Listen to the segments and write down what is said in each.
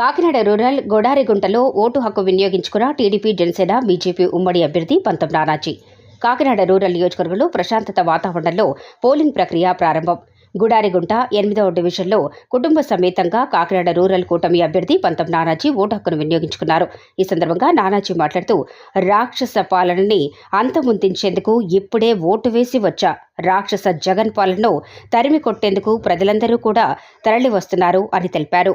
Kakinada rural గొడారిగుంటలో vote హక్కు వినియోగించుకున్న TDP Janasena BJP ఉమ్మడి అభ్యర్థి పంతం నానాజీ. కాకినాడ రూరల్ నియోజకవర్గంలో ప్రశాంతత వాతావరణంలో పోలింగ్ ప్రక్రియ ప్రారంభం. గుడారిగుంట ఎనిమిదవ డివిజన్లో కుటుంబ సమేతంగా కాకినాడ రూరల్ కూటమి అభ్యర్థి పంతం నానాజీ ఓటు హక్కును వినియోగించుకున్నారు. ఈ సందర్భంగా నానాజీ మాట్లాడుతూ రాక్షస పాలనని అంతమొందించేందుకు ఇప్పుడే ఓటు వేసి వచ్చా. రాక్షస జగన్ పాలనను తరిమి కొట్టేందుకు ప్రజలందరూ కూడా తరలి వస్తున్నారు అని తెలిపారు.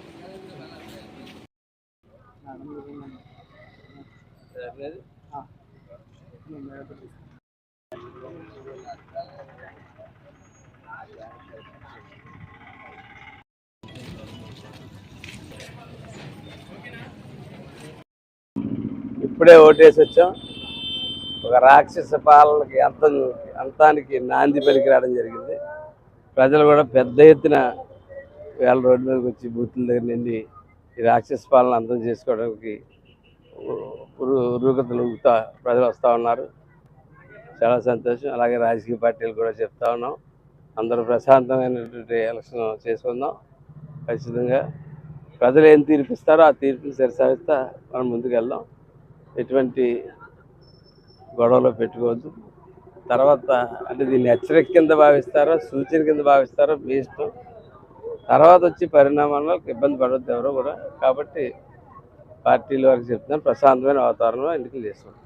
ఇప్పుడే ఓటేసి వచ్చాం. ఒక రాక్షస పాలనకి అంతం అంతానికి నాంది పలికి రావడం జరిగింది. ప్రజలు కూడా పెద్ద ఎత్తున వేల రోడ్డు మీదకి వచ్చి బూతుల దగ్గర నుండి ఈ రాక్షస పాలన అంతం చేసుకోవడానికి ఉరుగతలు ఉగుతా ప్రజలు వస్తూ ఉన్నారు. చాలా సంతోషం. అలాగే రాజకీయ పార్టీలు కూడా చెప్తా ఉన్నాం. అందరూ ప్రశాంతమైనటువంటి ఎలక్షన్ చేసుకుందాం. ఖచ్చితంగా ప్రజలు ఏం తీర్పిస్తారో ఆ తీర్పుని సరిసాగిస్తా మనం ముందుకెళ్దాం. ఎటువంటి గొడవలో పెట్టుకోవద్దు. తర్వాత అంటే దీన్ని హెచ్చరిక కింద భావిస్తారో సూచన కింద భావిస్తారో మీ ఇష్టం? తర్వాత వచ్చి వల్ల ఇబ్బంది పడవద్దు ఎవరో కూడా. కాబట్టి పార్టీల వరకు చెప్తున్నాను ప్రశాంతమైన వాతావరణంలో ఎన్నికలు చేస్తున్నాం